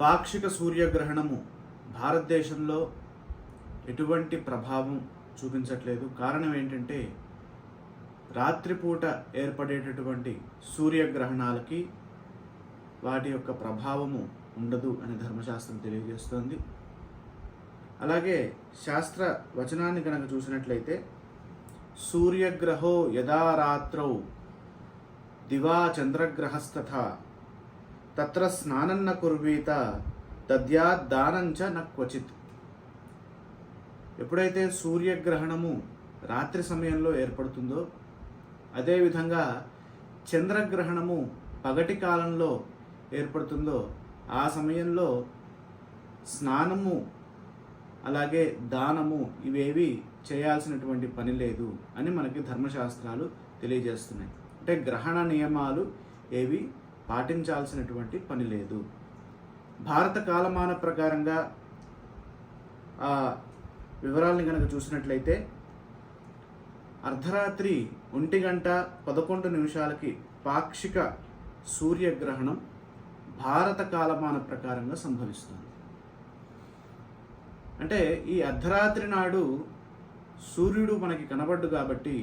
పాక్షిక సూర్యగ్రహణము భారతదేశంలో ఎటువంటి ప్రభావం చూపించట్లేదు. కారణం ఏంటంటే రాత్రిపూట ఏర్పడేటటువంటి సూర్యగ్రహణాలకి వాటి యొక్క ప్రభావము ఉండదు అని ధర్మశాస్త్రం తెలియజేస్తోంది. అలాగే శాస్త్ర వచనాన్ని కనుక చూసినట్లయితే సూర్యగ్రహో యథారాత్రౌ దివా చంద్రగ్రహస్తథ తత్ర స్నానన్న కుర్వీత తద్యాద్ దానంచ న క్వచిత్. ఎప్పుడైతే సూర్యగ్రహణము రాత్రి సమయంలో ఏర్పడుతుందో అదేవిధంగా చంద్రగ్రహణము పగటి కాలంలో ఏర్పడుతుందో ఆ సమయంలో స్నానము అలాగే దానము ఇవేవి చేయాల్సినటువంటి పని లేదు అని మనకి ధర్మశాస్త్రాలు తెలియజేస్తున్నాయి. అంటే గ్రహణ నియమాలు ఏవి? పాటించాల్సినటువంటి పని లేదు. భారత కాలమాన ప్రకారంగా ఆ వివరాలను కనుక చూసినట్లయితే అర్ధరాత్రి ఒంటి గంట పదకొండు నిమిషాలకి పాక్షిక సూర్యగ్రహణం భారత కాలమాన ప్రకారంగా సంభవిస్తుంది. అంటే ఈ అర్ధరాత్రి నాడు సూర్యుడు మనకి కనబడ్డు కాబట్టి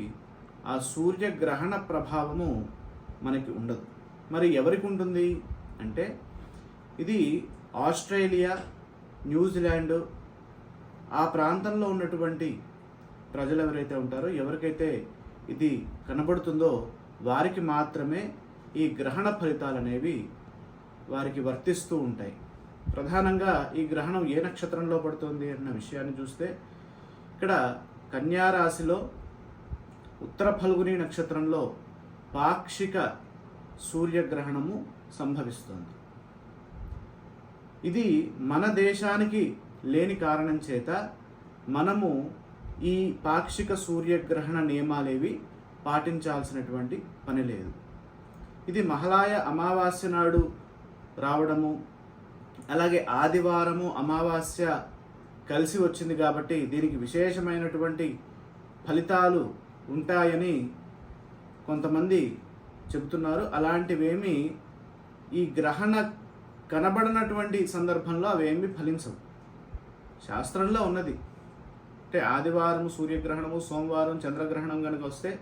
ఆ సూర్యగ్రహణ ప్రభావము మనకి ఉండదు. మరి ఎవరికి ఉంటుంది? అంటే ఇది ఆస్ట్రేలియా న్యూజిలాండ్ ఆ ప్రాంతంలో ఉన్నటువంటి ప్రజలు ఎవరైతే ఉంటారో ఎవరికైతే ఇది కనబడుతుందో వారికి మాత్రమే ఈ గ్రహణ ఫలితాలు అనేవి వారికి వర్తిస్తూ ఉంటాయి. ప్రధానంగా ఈ గ్రహణం ఏ నక్షత్రంలో పడుతుంది అన్న విషయాన్ని చూస్తే ఇక్కడ కన్యారాశిలో ఉత్తర ఫల్గుని నక్షత్రంలో పాక్షిక సూర్యగ్రహణము సంభవిస్తుంది. ఇది మన దేశానికి లేని కారణం చేత మనము ఈ పాక్షిక సూర్యగ్రహణ నియమాలేవి పాటించాల్సినటువంటి పని లేదు. ఇది మహలాయ అమావాస్య నాడు రావడము అలాగే ఆదివారము అమావాస్య కలిసి వచ్చింది కాబట్టి దీనికి విశేషమైనటువంటి ఫలితాలు ఉంటాయని కొంతమంది చెబుతున్నారు. అలాంటివేమి ఈ గ్రహణ కనబడినటువంటి సందర్భంలో అవేమి ఫలించవు. శాస్త్రంలో ఉన్నది. అంటే ఆదివారం సూర్యగ్రహణము సోమవారం చంద్రగ్రహణం కనుక వస్తే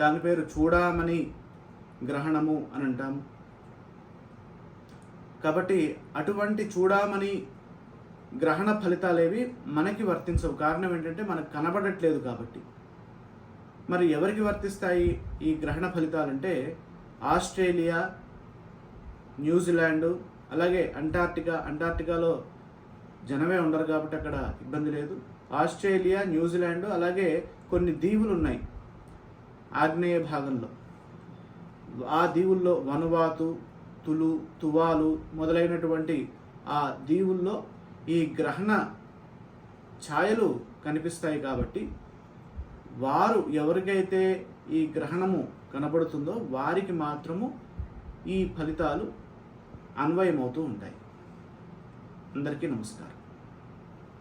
దాని పేరు చూడామని గ్రహణము అని అంటాము కాబట్టి అటువంటి చూడామని గ్రహణ ఫలితాలేవి మనకి వర్తించవు. కారణం ఏంటంటే మనకు కనబడట్లేదు కాబట్టి. మరి ఎవరికి వర్తిస్తాయి ఈ గ్రహణ ఫలితాలంటే ఆస్ట్రేలియా న్యూజిలాండ్ అలాగే అంటార్టికా అంటార్టికాలో జనమే ఉండరు కాబట్టి అక్కడ ఇబ్బంది లేదు. ఆస్ట్రేలియా న్యూజిలాండ్ అలాగే కొన్ని దీవులు ఉన్నాయి ఆగ్నేయ భాగంలో. ఆ దీవుల్లో వనువాతు తులు తువాలు మొదలైనటువంటి ఆ దీవుల్లో ఈ గ్రహణ ఛాయలు కనిపిస్తాయి కాబట్టి వారు ఎవరికైతే ఈ గ్రహణము కనబడుతుందో వారికి మాత్రము ఈ ఫలితాలు అన్వయమవుతూ ఉంటాయి. అందరికీ నమస్కారం.